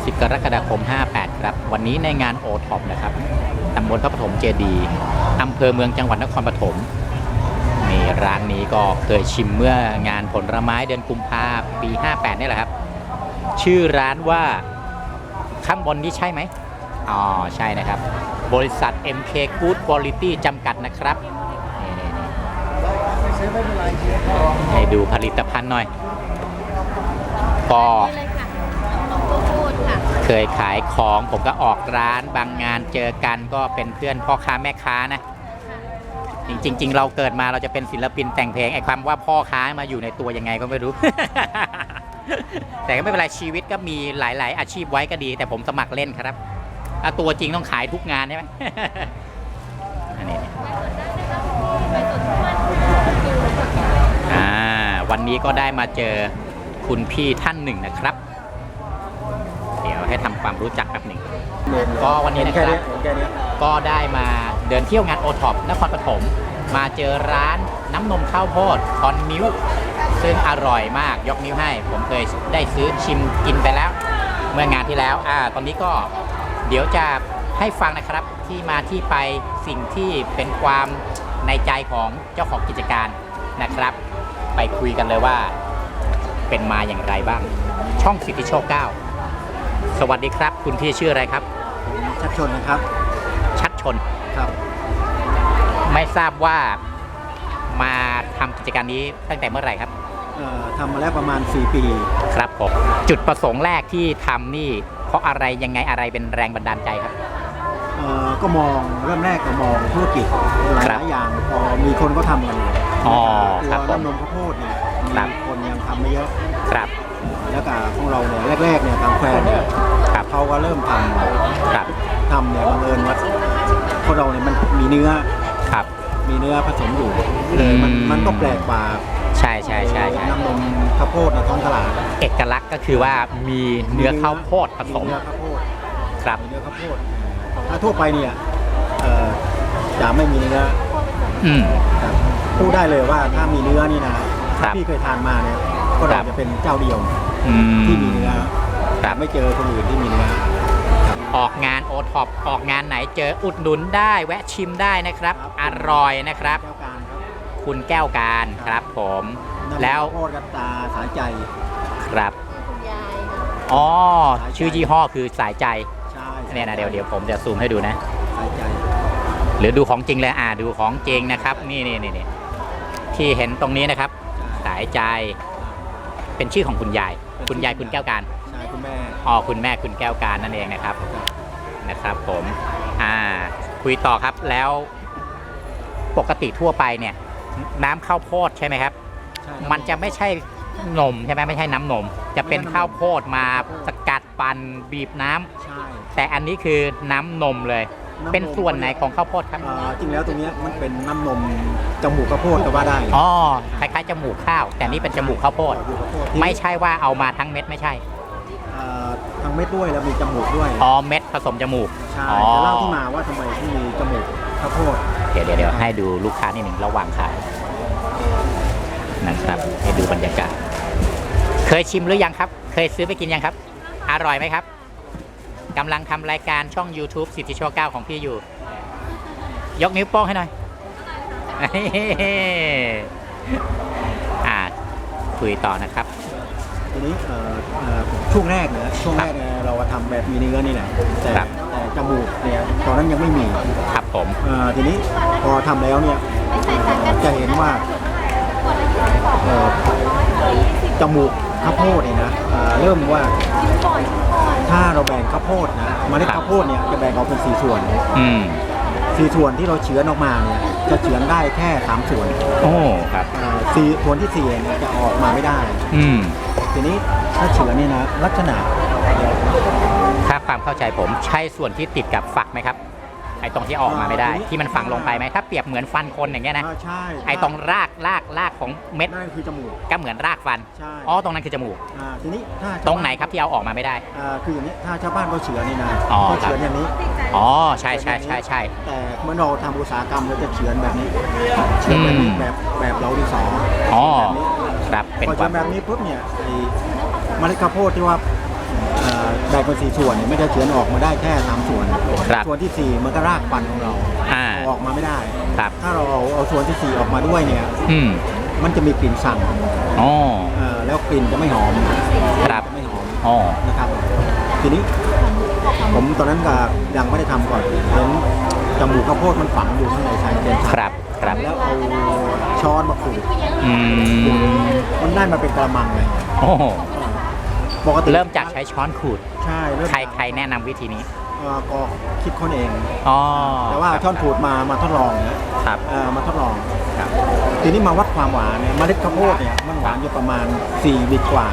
30กรกฎาคม 58 ครับ วันนี้ในงานโอท็อปนะครับตำบลพระปฐมเจดีอำเภอเมืองจังหวัดนครปฐมนี่ร้านนี้ก็เคยชิมเมื่องานผลไม้เดือนกุมภาปี 58 นี่แหละครับ ชื่อร้านว่าข้างบนนี้ใช่ไหมอ๋อ ใช่นะครับ บริษัท MK Good Quality จำกัดนะครับให้ดูผลิตภัณฑ์หน่อย ก็ เคยขายของผมก็ออกร้านบางงานเจอกันก็เป็นเพื่อนพ่อค้าแม่ค้านะ จริงจริงๆเราเกิดมาเราจะเป็นศิลปินแต่งเพลงไอ้ความว่าพ่อค้ามาอยู่ในตัวยังไงก็ไม่รู้ แต่ก็ไม่เป็นไรชีวิตก็มีหลาย ๆ อาชีพไว้ก็ดี แต่ผมสมัครเล่นครับตัวจริงต้องขายทุกงานใช่ไหมอันนี้ไปสดทุกวันดูอ่าวันนี้ก็ได้มาเจอคุณพี่ท่านหนึ่งนะครับ ให้ทำความรู้จักแป๊บหนึ่งก็วันนี้นะครับแค่เนี้ยก็ได้มาเดินเที่ยวงานโอท็อปนครปฐมมาเจอร้านน้ำนมข้าวโพดคอนมิวซึ่งอร่อยมากยกนิ้วให้ ผมเคยได้ซื้อชิมกินไปแล้ว เมื่องานที่แล้วอ่าตอนนี้ก็เดี๋ยวจะให้ฟังนะครับที่มาที่ไปสิ่งที่เป็นความในใจของเจ้าของกิจการนะครับ ไปคุยกันเลยว่าเป็นมาอย่างไรบ้าง ช่องสิทธิโชคเก้า สวัสดีครับ คุณพี่ชื่ออะไรครับ ชัดชนนะครับ ชัดชน ครับ ไม่ทราบว่ามาทำกิจการนี้ตั้งแต่เมื่อไหร่ครับ เอ่อทำมาแล้วประมาณ 4 ปี ครับผมจุดประสงค์แรกที่ทำนี่ เพราะอะไรยังไงอะไรเป็นแรงบันดาลใจครับ เอ่อ ก็มองเริ่มแรกก็มองธุรกิจหครัลาบยๆอย่างพอมีคนก็ทำกันอยู่อ๋อตัครับวผมน้ำนมข้าวโพดเนี่ยครับ มีคนยังทำไม่เยอะ ครับ แล้วก็ของเราเนี่ยแรกๆเนี่ยทางแฟนเนี่ยครับเขาก็เริ่มทครับำทำเนี่ยบังเอิญว่าพวกเราเนี่ยมันมีเนื้อครับ มีเนื้อผสมอยู่เลยมันอืม มันก็แปลกกว่าใช่ใช่ใช่ใช่น้ำนมข้าวโพดในท้องตลาดเอกลักษณ์ก็คือว่ามีเนื้อข้าวโพดผสมเนื้อข้าวโพด ครับ มีเนื้อข้าวโพดถ้าทั่วไปเนี่ยเอ่อจะไม่มีเนื้ออืม ครับพูดได้เลยว่าถ้ามีเนื้อนี่นะครับถ้าพี่เคยทานมาเนี่ยก็ครัเราบจะเป็นเจ้าเดียว อืม ที่มีเนื้อครับ ไม่เจอคนอื่นที่มีเนื้อครับออกงานโอท็อปออกงานไหนเจออุดหนุนได้แวะชิมได้นะครับ อร่อยนะครับ แก้วการครับคุณแก้วการครับผม น้ำแล้ว ข้าวโพดกับตาสายใจครับ คุณยายอ๋อสายใจชื่อยี่ห้อคือสายใจใช่เนี่ยนะเดี๋ยวเดี๋ยวผมจะซูมให้ดูนะ สายใจหรือดูของจริงเลยอ่าดูของจริงนะครับ นี่นี่นี่นี่ที่เห็นตรงนี้นะครับสายใจเป็นชื่อของคุณยาย คุณยายคุณแก้วการใช่คุณแม่อ๋อคุณแม่คุณแก้วการนั่นเองนะครับครับนะครับผมอ่าคุยต่อครับแล้วปกติทั่วไปเนี่ย น้ำข้าวโพดใช่ไหมครับ ใช่มันจะไม่ใช่นมใช่ไหมไม่ใช่น้ำนม จะเป็นข้าวโพดมาสกัดปั่นบีบน้ำใช่แต่อันนี้คือน้ำนมเลยำเป็นส่วนไหนของข้าวโพดครับเอ่อจริงแล้วตรงเนี้ยมันเป็นน้ำนมจมูกข้าวโพดก็ว่าได้อ๋อคล้ายๆจมูกข้าว แต่นี่เป็นจมูกข้าวโพด จมูกข้าวโพดไม่ใช่ว่าเอามาทั้งเม็ดไม่ใช่เอ่อทั้งเม็ดด้วยแล้วมีจมูกด้วยอ๋อเม็ดผสมจมูกใช่อ๋อจะเล่าที่มาว่าทำไมที่มีจมูกข้าวโพดเดี๋ยวเดี๋ยวเดี๋ยวให้ดูลูกค้านิดหนึ่งระหว่างขายนะครับ ให้ดูบรรยากาศ เคยชิมหรือยังครับ เคยซื้อไปกินยังครับ อร่อยไหมครับ กำลังทำรายการช่อง YouTube สิทธิโชคเก้าของพี่อยู่ ยกนิ้วโป้งให้หน่อยอ่าคุยต่อนะครับทีนี้เอ่อเอ่อช่วงแรกเนี่ยช่วงแรกเนี่ยเราทำแบบมีเนื้อนี่แหละแต่ครับ แต่จมูกเนี่ยตอนนั้นยังไม่มีครับผม เอ่อทีนี้พอทำแล้วเนี่ยจะเห็นว่าเอ่อจมูก ข้าวโพดเนี่ยนะเอ่อเริ่มว่าถ้าเราแบ่งข้าวโพดนะเมล็ดครับข้าวโพดเนี่ยจะแบ่งออกเป็นสี่ส่วนอืมสี่ส่วนที่เราเฉือนออกมาเนี่ยจะเฉือนได้แค่สามส่วนโอ้ครับเอ่อสี่ส่วนที่สี่เนี่ยจะออกมาไม่ได้ อืม ทีนี้ถ้าเฉือนเนี่ยนะลักษณะเดี๋ยวถ้าความเข้าใจผมใช่ส่วนที่ติดกับฝักไหมครับ ไอ้ตรงที่ออกมาไม่ได้อ่าที่มันฝังลงไปไหมถ้าเปรียบเหมือนฟันคนอย่างเงี้ยนะอ่าใช่ไอ้ตรงรากรากรากของเม็ดนั่นคือจมูกก็เหมือนรากฟันใช่อ๋อตรงนั้นคือจมูกอ่าทีนี้ถ้าชาวตรงไหนครับที่เอาออกมาไม่ได้อ่าคืออย่างนี้ถ้าชาวบ้านเขาเฉือนนี่นะอ๋อเขาครับเฉือนอย่างนี้อ๋อใช่ใช่ใช่ใช่แต่เมื่อเราทำอุตสาหกรรมเราจะเฉือนแบบนี้เฉือนแบบนี้อืมแบบแบบเราดินสออ๋อแบบนี้ครับเป็นพอคเฉืวาอมนแบบนี้ปุ๊บเนี่ยไอ้เมล็ดข้าวโพดที่ว่า เอ่อแบ่งเป็นสี่ส่วนเนี่ยไม่ได้เฉือนออกมาได้แค่สามส่วน ครับส่วนที่สี่มันก็รากฟันของเราอ่าเอาออกมาไม่ได้ ครับ ถ้าเราเอาเอาส่วนที่สี่ออกมาด้วยเนี่ย อืมมันจะมีกลิ่นสั่งอ๋อเอ่อแล้วกลิ่นจะไม่หอมครับจะไม่หอมอ๋อนะครับ ทีนี้ ผมตอนนั้นก็ยังไม่ได้ทำก่อนเห็นจมูกข้าวโพดมันฝังอยู่ข้างในชายเด่นครับครับแล้วเอาช้อนมาขูดอืมมันได้มาเป็นกระมังเลย โอ้โห ปกติเริ่มจากใช้ช้อนขูด ใช่เริ่มใครใครแนะนำวิธีนี้ เอ่อก็คิดค้นเอง อ๋อแต่ว่าช้อนขูดมามาทดลองนะครับ เอ่อมาทดลอง ครับ ทีนี้มาวัดความหวานเนี่ยเมล็ดข้าวโพดเนี่ยมันหวานอยู่ประมาณ4บิตกว่า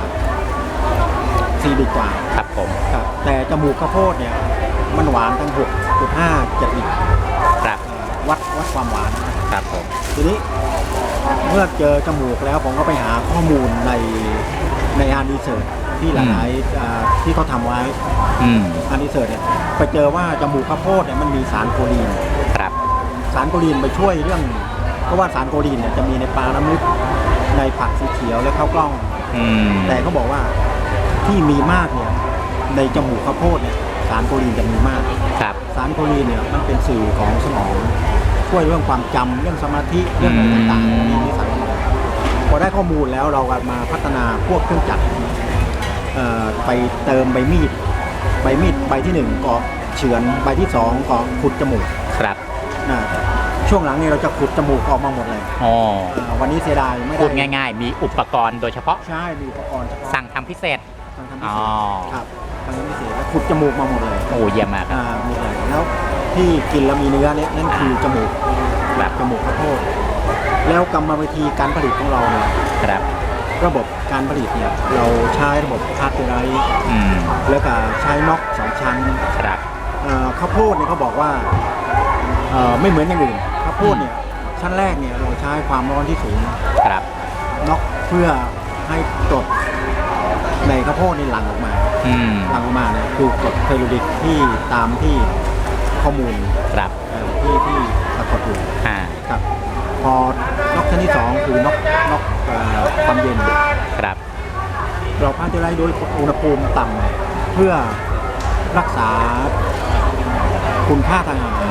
4บิตกว่าครับผม ครับแต่จมูกข้าวโพดเนี่ยมันหวานทั้ง6.5 7บิตครับ วัดวัดความหวานนะครับผม ทีนี้เมื่อเจอจมูกแล้วผมก็ไปหาข้อมูลในในงานรีเสิร์ช ที่หลายๆอ่าที่เขาทำไว้อืมงานรีเสิร์ชเนี่ยไปเจอว่าจมูกข้าวโพดเนี่ยมันมีสารโคลีน ครับ สารโคลีนไปช่วยเรื่องเพราะว่าสารโคลีนเนี่ยจะมีในปลาน้ำลึกในผักสีเขียวและข้าวกล้อง อืมแต่เขาบอกว่าที่มีมากเนี่ยในจมูกข้าวโพดเนี่ยสารโคลีนจะมีมาก ครับ สารโคลีนเนี่ยมันเป็นสื่อของสมองช่วยเรื่องความจำเรื่องสมาธิเรื่องอะไรต่างๆมีนิสัยพอได้ข้อมูลแล้วเราก็มาพัฒนาพวกเครื่องจักรเอ่อ ไปเติมใบมีดใบมีดใบที่หนึ่งก็เฉือนใบที่สองก็ขุดจมูกครับนะช่วงหลังนี้เราจะขุดจมูกออกมาหมดเลยอ๋ออ่าวันนี้เสียดายไม่ได้พูดง่ายๆ มีอุปกรณ์โดยเฉพาะใช่มีอุปกรณ์เฉพาะสั่งทำพิเศษ ทางทำพิอ๋เศอ ษครับทางทำพิเศษแล้วขุดจมูกมาหมดเลยโอ้เยี่ยมมากครับ อ่าหมดเลยแล้วที่กินแล้วมีเนื้อเนี่ยนั่นคือจมูกครับ จมูกข้าวโพดแล้วกรรมวิธีการผลิตของเราเนี่ย ครับ ระบบการผลิตเนี่ยเราใช้ระบบพาสเจอไรส์อืมแล้วก็ใช้น็อกสองชั้นครับเอ่อข้าวโพดเนี่ยเขาบอกว่าเอ่อไม่เหมือนอย่างอื่นข้าวโพดเนี่ยชั้นแรกเนี่ยเราใช้ความร้อนที่สูงครับน็อกเพื่อให้กรดในข้าวโพดนี่หลั่งออกมาอืมหลั่งออกมาเนี่ยคือกรดไพรูดิกที่ตามที่ข้อมูลครับเอ่อที่ที่ปรากฏอยู่ อ่า ครับพอน็อกชั้นที่สองคือน็อกน็อกเอ่อ ความเย็น ครับ เราพาจะไล่โดยอุณหภูมิต่ำเพื่อรักษาคุณค่าทางอาหาร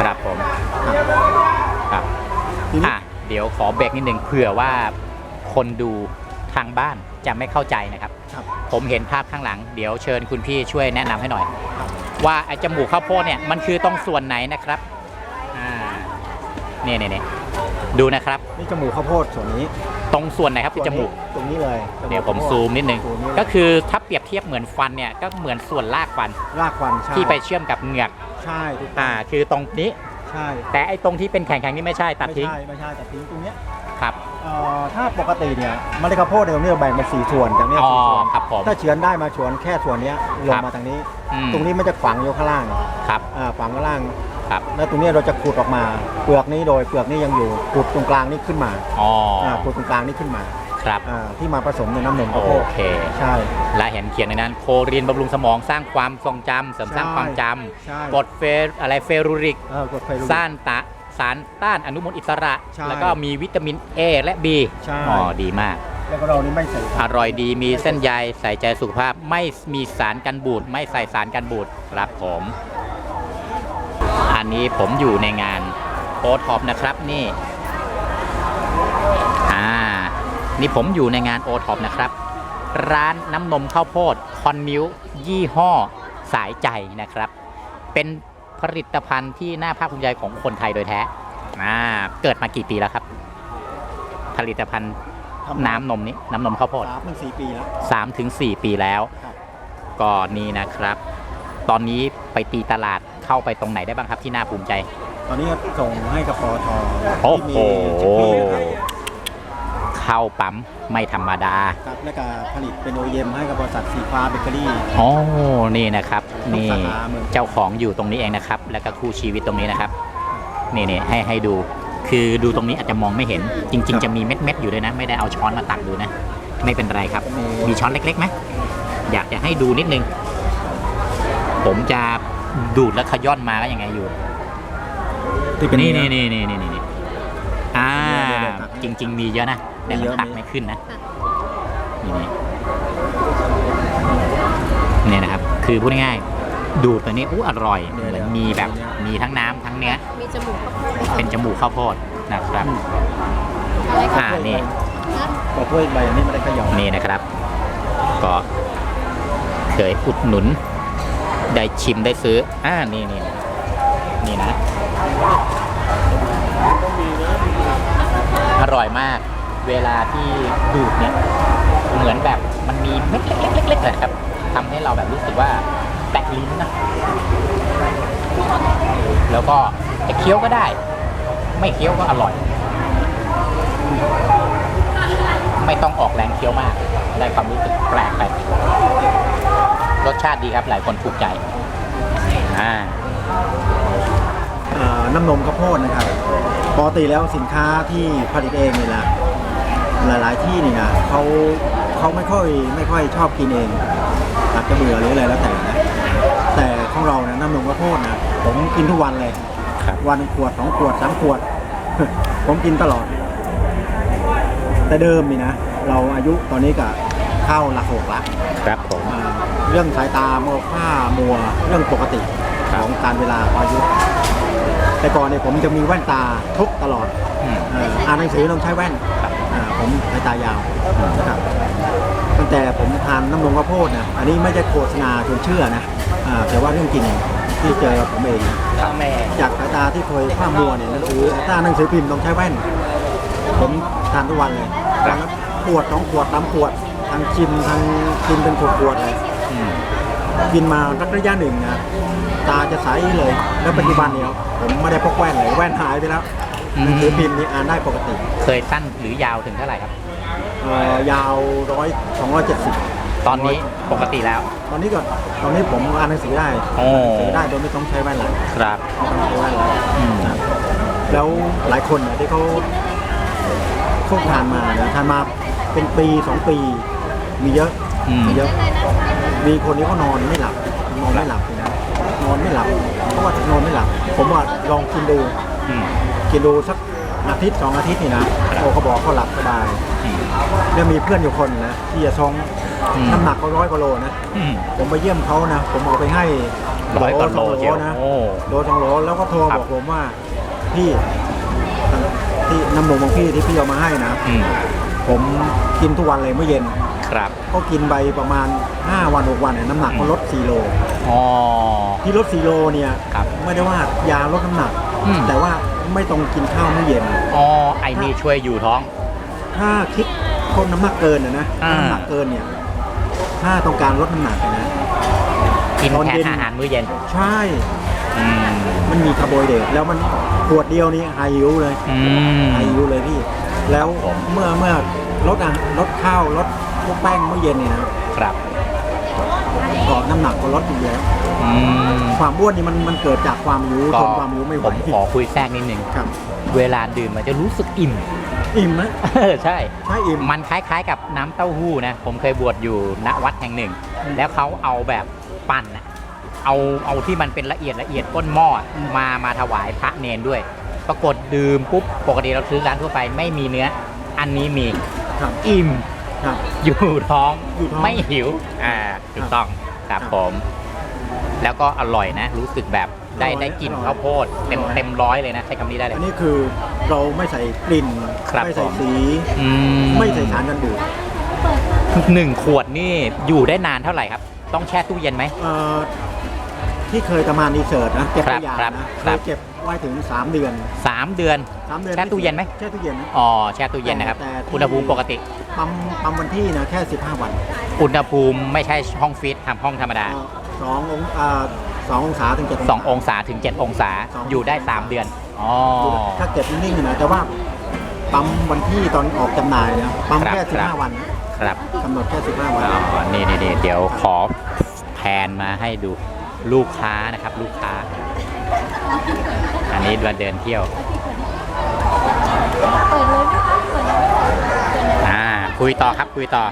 ครับผม ครับครับทีนี้อะเดี๋ยวขอเบรกนิดหนึ่งเผื่อว่าคนดูทางบ้านจะไม่เข้าใจนะครับ ครับผมเห็นภาพข้างหลัง เดี๋ยวเชิญคุณพี่ช่วยแนะนำให้หน่อย ว่าไอ้จมูกข้าวโพดเนี่ยมันคือตรงส่วนไหนนะครับอ่าเนี่ยเนี่ยเนี่ยดูนะครับ นี่จมูกข้าวโพดส่วนนี้ต รงส่วนไหนครับคือจมูก ตรงนี้เลยจกเดี๋ยวผมข้าวโพซูมนิดนึงซูมก็คือถ้าเปรียบเทียบเหมือนฟันเนี่ยก็เหมือนส่วนรากฟัน รากฟันใช่ที่ไปเชื่อมกับเหงือก ใช่ถูกต้อ่าองคือตรงนี้ ใช่แต่ไอ้ตรงที่เป็นแข็งๆนี่ไม่ใช่ตัดไม่ทิ้งใช่ไม่ใช่ตัดทิ้งตรงเนี้ยครับ เอ่อถ้าปกติเนี่ยเมล็ดข้าวโพดเนี่ยเราแบ่งเป็นสี่ส่วนจากเนี้ยอ๋อสี่ส่วนครับผม ถ้าเฉือนได้มาเฉือนแค่ส่วนเนี้ยลคงรับมาทางนี้ อืมตรงนี้มันจะฝังอยู่ข้างล่างครับ อ่าฝังข้างล่าง ครับ แล้วตรงเนี้ยเราจะขูดออกมา เปลือกนี้โดยเปลือกนี้ยังอยู่ขูดตรงกลางนี่ขึ้นมาอ๋ออ่าขูดตรงกลางนี่ขึ้นมาครับอ่าที่มาผสมในน้ำนมโอข้าวโพดเค ใช่ และเห็นเขียนในนั้น โคเรียนบำรุงสมองสร้างความทรงจำเสริมสร้างใช่ความจใช่ำกรดเฟรอะไรเฟรูริกเออกดไฟรู้สร้างตะสารต้านอนุมูลอิสระ ใช่แล้วก็มีวิตามิน A และ B ใช่ อ๋อดีมาก แล้วก็เรานี่ไม่ใส่อร่อยดีมีเส้นใยใส่ใจสุขภาพไม่มีสารกันบูด ไม่ใส่สารกันบูดครับผม อันนี้ผมอยู่ในงานโอท็อปนะครับนี่อ่านี่ผมอยู่ในงานโอท็อปนะครับ ร้านน้ำนมข้าวโพดคอนมิวยี่ห้อสายใจนะครับ เป็นผลิตภัณฑ์ที่น่าภาคภูมิใจของคนไทยโดยแท้อ่าเกิดมากี่ปีแล้วครับ ผลิตภัณฑ์ทำน้ำนมนี้น้ำนมข้าวโพดสามถึงสี่ปีแล้ว3ถึง4ปีแล้วครับก็นี่นะครับ ตอนนี้ไปตีตลาด เข้าไปตรงไหนได้บ้างครับที่น่าภูมิใจ ตอนนี้ก็ส่งให้กับปอทโอ้ที่โหมีชิปปี้นะครับเข้าปั๊มไม่ธรรมดา ครับแล้วก็ผลิตเป็นโอเยมให้กับบริษัทสีฟ้าเบเกอรี่ โอ้นี่นะครับ นี่ทุกสาขาเมือง เจ้าของอยู่ตรงนี้เองนะครับ แล้วก็คู่ชีวิตตรงนี้นะครับ นี่นี่ให้ให้ดู คือดูตรงนี้อาจจะมองไม่เห็น จริง ๆ จะมีเม็ดเม็ดๆอยู่ด้วยนะ ไม่ได้เอาช้อนมาตักดูนะ ไม่เป็นไรครับ มีช้อนเล็กๆไหมอยากจะให้ดูนิดนึง ผมจะ ดูดแล้วขย้อนมาก็ยังไงอยู่ ที่เป็นนี่นี่นี่นี่นี่นี่อ่าเดี๋ยวเดี๋ยวตักให้จริง ๆ มีเยอะนะแต่มีมันเยอะตักมี ไม่ขึ้นนะนี่นี่นี่นะครับ คือพูดง่ายๆดูดตัวนี้อู้อร่อยเดี๋ยวเหมือนเดี๋ยวมีแบบเดี๋ยวมีทั้งน้ำทั้งเนื้อ มีจมูกข้าวโพดเป็นจมูกข้าวโพดนะครับอะไรอ่าคะนี่นัดก็ถ้วยใบนี้ไม่ได้เขย่านี่นะครับ ก็เคยอุดหนุน ได้ชิมได้ซื้อ อ่า นี่นี่นี่นะ อร่อยมาก เวลาที่ดูดเนี่ย เหมือนแบบมันมีเม็ดเล็กๆๆๆนะครับทำให้เราแบบรู้สึกว่าแตะลิ้นนะ แล้วก็จะเคี้ยวก็ได้ ไม่เคี้ยวก็อร่อย ไม่ต้องออกแรงเคี้ยวมาก ได้ความรู้สึกแปลกไป รสชาติดีครับ หลายคนถูกใจอ่าอ่าน้ำนมข้าวโพดนะครับปกติแล้วสินค้าที่ผลิตเองนี่นะหลาย ๆ ที่นี่นะเขาเขาไม่ค่อยไม่ค่อยชอบกินเองอาจจะเบื่อหรืออะไรแล้วแต่นะแต่ของเรานะน้ำนมข้าวโพดนะผมกินทุกวันเลยครับวันหนึ่งขวดสองขวดสามขวด ผมกินตลอด แต่เดิมนี่นะ เราอายุตอนนี้ก็เข้าหลักหกละครับผมอ่า เรื่องสายตาโมวผ้ามัวเรื่องปกติของการเวลาพออายุ แต่ก่อนเนี่ยผมจะมีแว่นตาทุกตลอดอืมเอ่ออ่านหนังสือต้องใช้แว่นครับอ่าผมสายตายาวนะครับตั้งแต่ผมทานน้ำนมข้าวโพดนะอันนี้ไม่ใช่โฆษณาชวนเชื่อนะอ่าแต่ว่าเรื่องจริงที่เจอกับผมเองนะข้าแม่จากสายตาที่เคยผ้ามัวเนี่ยหนังสือถ้าหนังสือพิมพ์ต้องใช้แว่น ผมทานทุกวันเลยวันละขวดสองขวดสามขวดทางชิมทางกินเป็นขวดขวดๆเลยอืม กินมาสักระยะหนึ่งนะตาจะใสเลย แล้วปัจจุบันเนี่ยผมไม่ได้พกแว่นเลยแว่นหายไปแล้วหนังสือพิมพ์นี่อ่านได้ปกติเคยสั้นหรือยาวถึงเท่าไหร่ครับเอ่อยาวร้อยสองร้อยเจ็ดสิบตอนนี้ปกติแล้ว ตอนนี้ก็ตอนนี้ผมอ่านหนังสือได้โอ้อ่านหนังสือได้โดยไม่ต้องใช้แว่นหลังครับไม่ต้องใช้แว่นหลังอืมนะแล้วหลายคนเนี่ยที่เขาเขาทานมานะทานมาเป็นปีสองปี มีเยอะอืมมีเยอะ มีคนที่เขานอนไม่หลับ นอนไม่หลับเลยนะนอนไม่หลับเพราะว่านอนไม่หลับ ผมว่าลองกินดูอืม กินดูสักอาทิตย์สองอาทิตย์นี่นะโอ้เขาบอกเขาหลับสบาย อืม แล้วมีเพื่อนอยู่คนนะที่จะท้องอืม น้ำหนักเขาร้อยกว่าโลนะ อืม ผมไปเยี่ยมเขานะ ผมเอาไปให้ร้อยกว่าโลสงเจียวนะโอ้โลสองโลแล้วก็โทรครับ บอกผมว่าพี่ที่น้ำนมของพี่ที่พี่เอามาให้นะ อืม ผมกินทุกวันเลยเมื่อเย็น ครับก็กินไปประมาณ 5 วัน 6 วันเนี่ยน้ำหนักก็ลด4โลอ๋อ ที่ลด4โลเนี่ยครับไม่ได้ว่ายาลดน้ำหนัก อืม แต่ว่าไม่ต้องกินข้าวมื้อเย็น อ๋อไอ้นี่ช่วยอยู่ท้อง ถ้าคิดคนน้ำหนักเกินนะนะอ่าถ้าน้ำหนักเกินเนี่ยถ้าต้องการลดน้ำหนักนะ กินตอนแทนเย็น อาหารมื้อเย็นใช่อืมมันมีคาร์โบไฮเดรตแล้วมันขวดเดียวนี้ไฮยูเลยอืม ไฮยูเลยพี่ แล้วผม เมื่อเมื่อลดอาลดข้าวลด พวกแป้งมื้อเย็นเนี่ยนะครับก็น้ำหนักก็ลดอยู่แล้วอืมความอ้วนนี่มันมันเกิดจากความหิวก็ทนความหิวไม่ไหผวมขอคุยแทรกนิดนึง ครับ เวลาดื่มมันจะรู้สึกอิ่ม อิ่มไหมเออใช่ ใช่อิ่ม มันคล้ายๆกับน้ำเต้าหู้นะ ผมเคยบวชอยู่ณวัดแห่งหนึ่ง อืมแล้วเขาเอาแบบปั่นนะเอาเอาที่มันเป็นละเอียดละเอียดก้นหม้อมามาถวายพระเนนด้วย ปรากฏดื่มปุ๊บ ปกติเราซื้อร้านทั่วไปไม่มีเนื้อ อันนี้มีครับ อิ่ม ครับ อยู่ท้องอยู่ท้องไม่หิวอ่าถูกต้องครับครับผม แล้วก็อร่อยนะ รู้สึกแบบได้อร่อยได้กลิ่นอร่อยข้าวโพดเต็มอร่อย เต็มร้อยเลยนะ ใช้คำนี้ได้เลยอันนี้คือเราไม่ใส่กลิ่น ครับไม่ใส่ผม สี อืไม่ใส่สารกันบูดหนึ่งขวดนี่อยู่ได้นานเท่าไหร่ครับ ต้องแช่ตู้เย็นไหม เอ่อที่เคยทำมารีเสิร์ชนะเก็บครัตับวอย่างครับนะเคครับ ยเก็บ ไว้ถึง 3 เดือนสามเดือนสามเดือนแช่ตู้เย็นไหม แช่ตู้เย็นนะ อ๋อแช่ตู้เย็นนะครับ แต่ที่ อุณหภูมิปกติ ปั๊มปั๊มวันที่นะแค่ 15 วันอุณหภูมิไม่ใช่ห้องฟรีซทำห้องธรรมดาเอ่อสององศาสององศาถึงเจ็ด2 องศาถึง 7 องศาสองอยู่ได้ 3 เดือน อ๋อ ถ้าเก็บนิ่งๆนะแต่ว่าปั๊มวันที่ตอนออกจำหน่ายนะปั๊มครับแค่ครับ 15 วันครับกำหนดแค่ 15 วัน อ๋อนี่นี่นี่เดี๋ยวขอแผนมาให้ดูลูกค้านะครับ ลูกค้า อันนี้มาเดินเที่ยวเปิดเลยไหมคะเปิดเลยอ่าคุยต่อครับคุยต่อ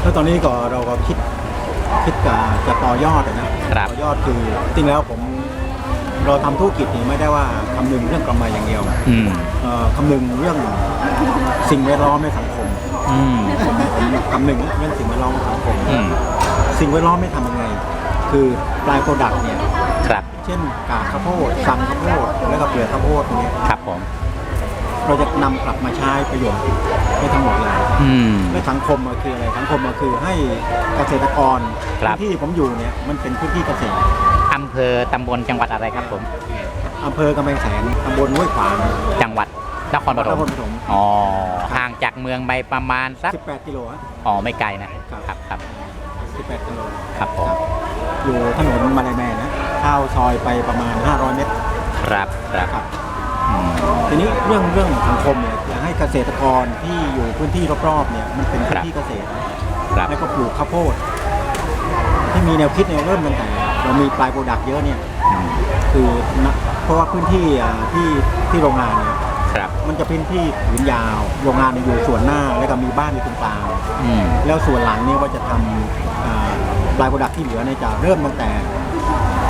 แล้วตอนนี้ก็เราก็คิดคิดจะจะต่อยอดอะนะครับ ต่อยอดคือจริงแล้วผมเราทำธุรกิจนี่ไม่ได้ว่าคำนึงเรื่องกำไรอย่างเดียวอืมเอ่อคำนึงเรื่องสิ่งแวดล้อมในสังคมอืมผมคำหนึ่งเรื่องสิ่งแวดล้อมของสังคม อืมสิ่งแวดล้อมไม่ทำยังไง คือปลายโปรดักต์เนี่ยครับเช่นกากข้าวโพดสังข้าวโพดแล้วก็เปลือกข้าวโพดพวกเนี้ยครับผมเราจะนำกลับมาใช้ประโยชน์ได้ทั้งหมดเลยอืม และสังคมมันคืออะไรสังคมมันคือให้เกษตรกรครับ ที่ผมอยู่เนี่ยมันเป็นพื้นที่เกษตรอำเภอตำบลจังหวัดอะไรครับผม อำเภอกำแพงแสนตำบลห้วยขวางจังหวัดนครปฐนมครปฐมอ๋อห่างจากเมืองไปประมาณสัก18 กิโลฮะ อ๋อไม่ไกลนะครับ ครับครับ18 กิโลครับผม อยู่ถนนมาลายแมนนะเข้าซอยไปประมาณ 500 เมตรครับครับครับอืมทีนี้เรื่องเรื่องสังคมเนี่ยอยากให้เกษตรกรที่อยู่พื้นที่รอบๆเนี่ยมันเป็นพื้นที่เกษตรนะครับแล้วก็ปลูกข้าวโพด ที่มีแนวคิดเนี่ยเริ่มตั้งแต่เรามีปลายโปรดักต์เยอะเนี่ย อืมคือนะเพราะว่าพื้นที่อ่าที่ที่โรงงานเนี่ยครับมันจะเป็นที่ผืนยาว โรงงานเนี่ยอยู่ส่วนหน้าแล้วก็มีบ้านอยู่ตรงกลาง อืมแล้วส่วนหลังเนี่ยว่าจะทำอ่าป ลายโปรดักต์ที่เหลือเนี่ยจะเริ่มตั้งแต่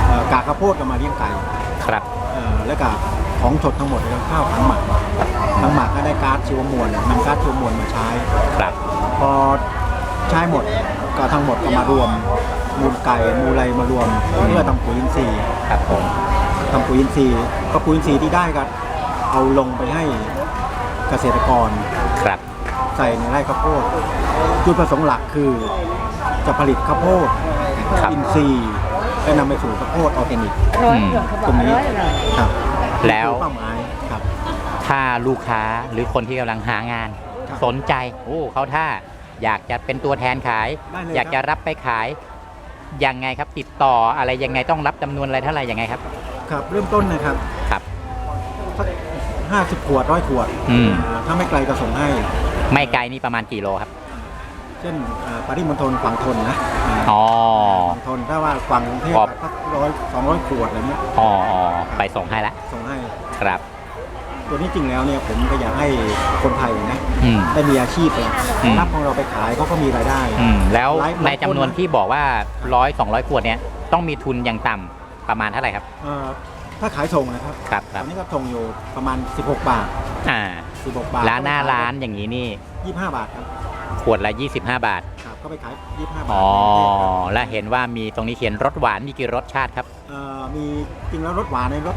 เอ่อกากข้าวโพดก็มาเลี้ยงไก่ครับ เอ่อแล้วก็ของสดทั้งหมดแล้วข้าวทั้งหมักทั้งหมักก็ได้ก๊าซชีวมวลนำก๊าซชีวมวลมาใช้ ครับ พอใช้หมดก็ทั้งหมดก็มารวม มูลไก่มูลอะไรมารวมเพื่อทำปุ๋ยอินทรีย์ครับผม ทำปุ๋ยอินทรีย์ก็ปุ๋ยอินทรีย์ที่ได้ก็เอาลงไปให้เกษตรกร ครับ ใส่ในไร่ข้าวโพดจุดประสงค์หลักคือ จะผลิตข้าวโพดครับ อินทรีย์และนำไปสู่ข้าวโพดออร์แกนิกอืมตรงนี้ครับแล้วคือเป้าหมายครับ ถ้าลูกค้าหรือคนที่กำลังหางาน ครับสนใจโอ้เขาถ้าอยากจะเป็นตัวแทนขาย ได้เลยอยากจะรับไปขายยังไงครับ ติดต่ออะไรยังไงต้องรับจำนวนอะไรเท่าไหร่ยังไงครับ ครับ เริ่มต้นนะครับครับ สักห้าสิบขวดร้อยขวดอืม อ่าถ้าไม่ไกลก็ส่งให้ ไม่ไกลนี่ประมาณกี่โลครับ เช่นอ่าปริมณฑลฝั่งทนนะอ่าอ๋อ ฝั่งทนถ้าว่าฝั่งกรุงเทพครับ สักร้อยสองร้อยขวดอะไรเงี้ยอ๋ออ๋อไปส่งให้ละส่งให้ ครับ ตัวนี้จริงแล้วเนี่ยผมก็อยากให้คนไทยนะอืม ได้มีอาชีพเลยอืม รับของเราไปขายเขาก็มีรายได้ อืมแล้วหลายในจำนวนหลายคนนะ ที่บอกว่าร้อยสองร้อยขวดเนี้ยต้องมีทุนอย่างต่ำประมาณเท่าไหร่ครับเอ่อถ้าขายส่งนะครับครับคตรัอบนนี้ก็ส่งอยู่ประมาณ 16 บาทอ่า16บาทร้านหน้าร้านอย่างนี้นี่ 25 บาทครับ ขวดละ 25 บาท ครับก็ไปขาย 25 บาทอ๋อในกรุงเทพครับและเห็นว่ามีตรงนี้เขียนรสหวานมีกี่รสชาติครับ เอ่อมีจริงแล้วรสหวานในรส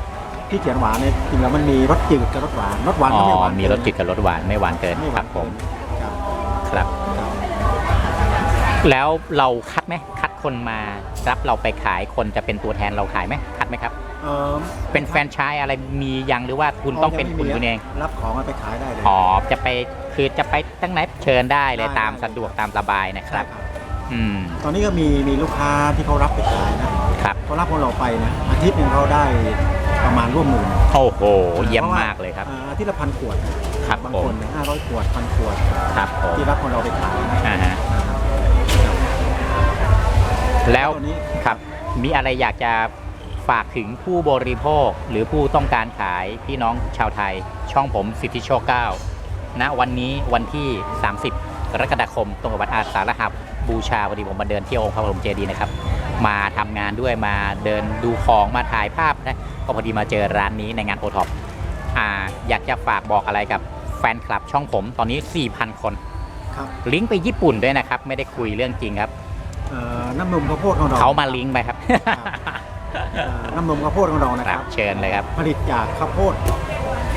ที่เขียนหวานเนี่ยจริงแล้วมันมีรสจืดกับรสหวานรสหวานอ๋ก็ไม่หอวานมีรสจืดกับรสหวานไม่หวานเกินไม่หควารันบผม ครับครับ ครับแล้วเราคัดไหมคัดคนมารับเราไปขายคนจะเป็นตัวแทนเราขายไหมคัดไหมครับ เอ่อเป็นแฟรนไชส์อะไรมียังหรือว่าคุณต้องเป็นคุณคุณเอง รับของเอาไปขายได้เลย อ๋อ จะไป คือจะไปตั้งไหนเชิญได้เลยได้ตามได้ สะดวกตามสบายนะครับ อืมตอนนี้ก็มีมีลูกค้าที่เขารับไปขายนะครับ เขารับของเราไปนะอาทิตย์หนึ่งเขาได้ประมาณร่วมหมื่นโอ้โห เยี่ยมมากเลยครับอ่าอาทิตย์ละพันขวดครับบางผคมนห้าร้อยขวดพันขวดครับผมที่รับของเราไปขายนะอ่าฮะแล้วตัวนี้ ครับมีอะไรอยากจะฝากถึงผู้บริโภคหรือผู้ต้องการขายพี่น้องชาวไทย ช่องผมสิทธิโชคเก้า ณวันนี้วันที่ 30 กรกฎาคม ตรงกับวันอาสาฬหบูชาพอดีผมมาเดินเที่ยวองค์พระบรมเจดีย์นะครับ มาทำงานด้วยมาเดินดูของมาถ่ายภาพนะก็พอดีมาเจอร้านนี้ในงานโอท็อปอ่าอยากจะฝากบอกอะไรกับแฟนคลับช่องผมตอนนี้ 4,000 คนครับลิงก์ไปญี่ปุ่นด้วยนะครับ ไม่ได้คุยเรื่องจริงครับเอ่อน้ำนมข้าวโพดของเราเขามาลิงก์ไปครับเอ่อน้ำนมข้าวโพดของเรานะคครัรับบเชิญเลยครับ ผลิตจากข้าวโพด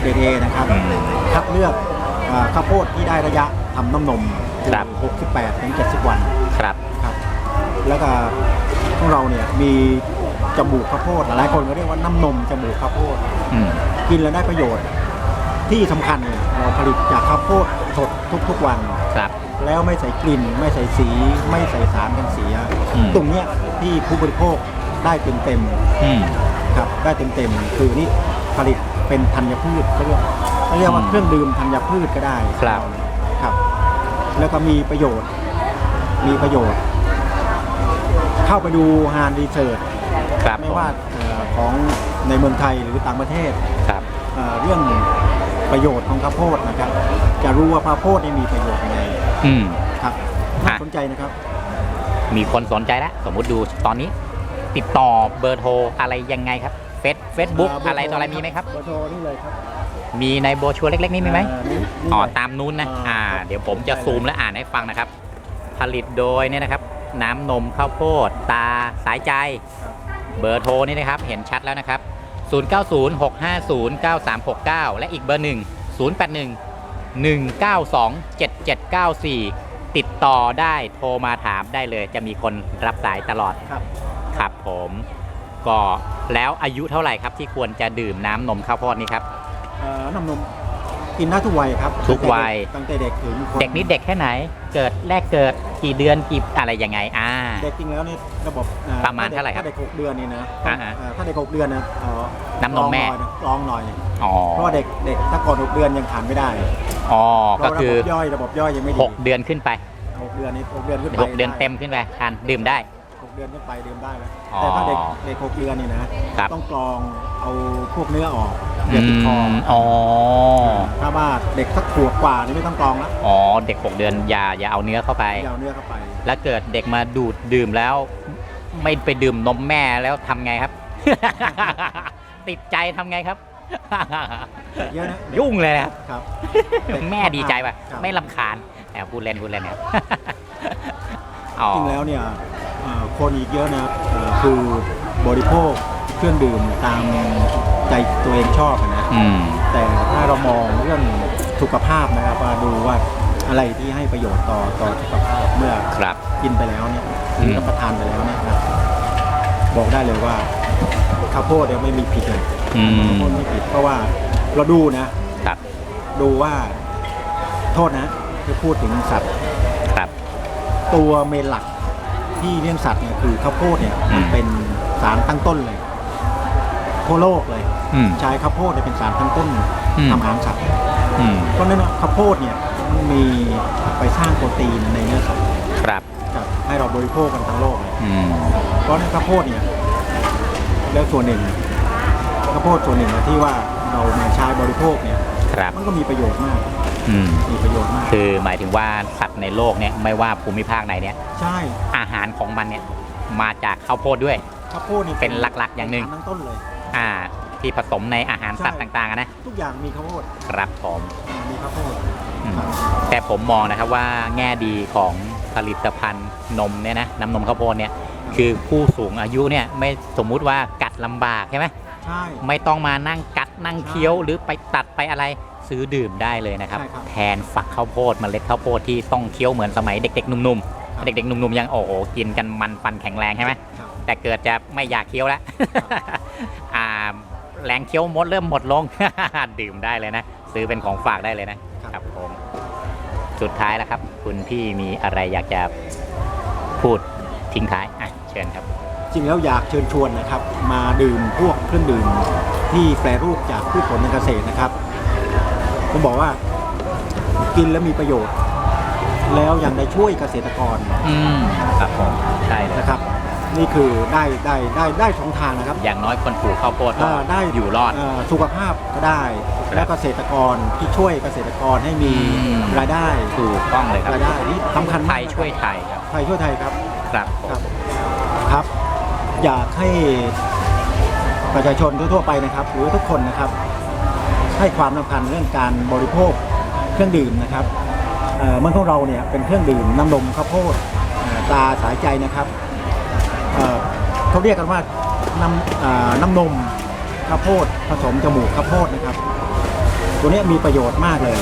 เดเนะครับอืมคัดเลือกเอ่อข้าวโพดที่ได้ระยะทำน้ำนมครับ 68ถึง70 วันครับ ครับ แล้วก็ของเราเนี่ยมีจมูกข้าวโพดหลายคนก็เรียกว่าน้ำนมจมูกข้าวโพด อืม กินแล้วได้ประโยชน์ ที่สำคัญเนี่ยเราผลิตจากข้าวโพดสดทุกๆวัน ครับ แล้วไม่ใส่กลิ่น ไม่ใส่สี ไม่ใส่สารกันเสีย อืม ตรงเนี้ยที่ผู้บริโภคได้เต็มเต็มอืม ๆครับได้เต็มเต็มๆคือนี่ผลิตเป็นธัญพืชเขาเรียก เขาเรียกว่าอืมเครื่องดื่มธัญพืชก็ได้ครับครับ แล้วก็มีประโยชน์ มีประโยชน์ เข้าไปดูฮานรีเสิร์ชครับไม่ว่าเอ่อของในเมืองไทยหรือต่างประเทศครับเอ่อเรื่องประโยชน์ของข้าวโพดนะครับ จะรู้ว่าข้าวโพดนี่มีประโยชน์ยังไงอืมครับน่าอะสนใจนะครับ มีคนสนใจแล้วสมมุติดูตอนนี้ ติดต่อเบอร์โทรอะไรยังไงครับเฟซเฟซบุ๊กอะไรต่ออะไรมีไหมครับเบอร์โทรนี่เลยครับ มีในโบรชัวร์เล็กๆนี่มีไหมานี่นี่อ๋อเลยตามนู้นนะอ่าอ่า เดี๋ยวผมจะซูมและอ่านให้ฟังนะครับ ผลิตโดยเนี่ยนะครับ น้ำนมข้าวโพด ตาสายใจ เบอร์โทรนี่นะครับ เห็นชัดแล้วนะครับ 0906509369 และอีกเบอร์หนึ่ง081 192 7794 ติดต่อได้โทรมาถามได้เลย จะมีคนรับสายตลอดครับ ครับผม ก็แล้วอายุเท่าไหร่ครับที่ควรจะดื่มน้ำนมข้าวโพดนี้ครับ เอ่อน้ำนมกินได้ทุกวัยครับทุกวัย ตั้งแต่เด็กถึงคนเด็กนี้เด็กแค่ไหน เกิดแรกเกิดกี่เดือนกี่อะไรยังไง อ่า เด็กจริงแล้วนี่ระบบอ่ประมาณเท่าไหร่ครับถ้าเด็กหกเดือนนี่นะอ่าฮะเอ่อถ้าเด็กหกเดือนนะเอ่อน้ำนมแม่ ลองหน่อยนะลองหน่อย อ๋อเพราะว่าเด็กเด็กถ้าก่อนหกเดือนยังทานไม่ได้อ๋อเพก็ราะระคืบอบย่อยระบบย่อยยังไม่ดี6เดือนขึ้นไปหกเดือนนี้หกเดือนขึ้นไป6เดือนเต็มขึ้นไปทานดื่มได้ หกเดือนขึ้นไปดื่มได้แล้วอ๋อแต่ถ้าเด็กเด็กหกเดือนนี่นะครับ ต้องกรองเอาพวกเนื้อออก อย่าติดคอมอ๋อ ถ้าว่าเด็กสักขวบกว่านี่ไม่ต้องกรองแล้วอ๋อ เด็ก 6 เดือนอย่าอย่าเอาเนื้อเข้าไป อย่าเอาเนื้อเข้าไป แล้วเกิดเด็กมาดูดดื่มแล้ว ไม่ไปดื่มนมแม่แล้วทำไงครับ ติดใจทำไงครับเยอะนะเด็กยุ่งเลยนะครับ ครับเด็กแม่ดีใจป่ะ ครับ ไม่ลำคาญแอบพูดเล่นพูดเล่นนะครับ อ๋อ จริงแล้วเนี่ยเอ่อคนอีกเยอะนะครับเอ่อคือบริโภค เครื่องดื่มตามใจตัวเองชอบอะนะอืม แต่ถ้าเรามองเรื่องสุขภาพนะครับว่าดูว่าอะไรที่ให้ประโยชน์ต่อต่อสุขภาพเมื่อครับ กินไปแล้วเนี่ยหอืรือมรับประทานไปแล้วเนี่ยนะบอกได้เลยว่าข้าวโพดเนี่ยไม่มีผิดเลยอืมข้าวโพดไม่ผิดเพราะว่าเราดูนะ ครับดูว่าโทษนะที่พูดถึงสัตว์ครับ ตัวเมนหลักที่เลี้ยงสัตว์เนี่ยคือข้าวโพดเนี่ยอืม มันเป็นสารตั้งต้นเลย ทั่วโลกเลยอืม ใช้ข้าวโพดเนี่ยเป็นสารตั้งต้นอืม ทำอาหารสัตว์อืมเพราะฉะนั้นข้าวโพดเนี่ยมันมีไปสร้างโปรตีนในเนื้อสัตว์ครับกับให้เราบริโภคกันทั้งโลกเลย อืมเพราะฉะนั้นข้าวโพดเนี่ยแล้วส่วนหนึ่งข้าวโพดส่วนหนึ่งที่ว่าเรามาใช้บริโภคเนี่ย ครับมันก็มีประโยชน์มาก อืมมีประโยชน์มาก คือหมายถึงว่าสัตว์ในโลกเนี่ยไม่ว่าภูมิภาคไหนเนี่ย ใช่อาหารของมันเนี่ยมาจากข้าวโพดด้วย ข้าวโพดนี่เป็นหลักๆอย่างหนึ่ง สรตั้งต้นเลยอ่า ที่ผสมในอาหารสัตว์ต่างๆอะนะทุกอย่างมีข้าวโพดครับผมมีข้าวโพดอืมครับแต่ผมมองนะครับว่าแง่ดีของผลิตภัณฑ์นมเนี่ยนะน้ำนมข้าวโพดเนี่ยคือผู้สูงอายุเนี่ยไม่สมมุติว่ากัดลำบากใช่ไหมใช่ไม่ต้องมานั่งกัดนั่งเคี้ยวหรือไปตัดไปอะไรซื้อดื่มได้เลยนะครับใช่ครับแทนฝักข้าวโพดเมล็ดข้าวโพดที่ต้องเคี้ยวเหมือนสมัยเด็กๆหนุ่มครับๆเด็กๆหนุ่มๆยังโอ้โหกินกันมันฟันแข็งแรงใช่ไหมครับแต่เกิดจะไม่อยากเคี้ยวแล้ว อ่าแรงเคี้ยวหมดเริ่มหมดลง ดื่มได้เลยนะ ซื้อเป็นของฝากได้เลยนะครับผมสุดท้ายแล้วครับ คุณพี่มีอะไรอยากจะพูดทิ้งท้ายอะเชิญครับ จริงแล้วอยากเชิญชวนนะครับ มาดื่มพวกเครื่องดื่มที่แปรรูปจากพืชผลทางเกษตรนะครับผมบอกว่ากินแล้วมีประโยชน์ แล้วยังได้ช่วยเกษตรกรอืมครับผมใช่เลยนะครับ นี่คือได้ได้ได้ได้สองทางนะครับ อย่างน้อยคนปลูกข้าวโพดก็อ่าได้อยู่รอดเสุขภาพก็ได้ ครับและเกษตรกรที่ช่วยเกษตรกรให้มีอืม รายได้ถูกต้องเลยครับรายได้นี่สำคัญไทมากยนะครับช่วยไทยครับไทยช่วยไทยครับ ครับผมครับครับ อยากให้ประชาชนทั่วๆไปนะครับ หรือทุกคนนะครับ ให้ความสำคัญเรื่องการบริโภคเครื่องดื่มนะครับเอ่อเมื่อของเราเนี่ยเป็นเครื่องดื่มน้ำนมข้าวโพดเอ่อตาสายใจนะครับเอ่อ เขาเรียกกันว่าน้ำอ่าน้ำนมข้าวโพดผสมจมูกข้าวโพดนะครับ ตัวเนี้ยมีประโยชน์มากเลย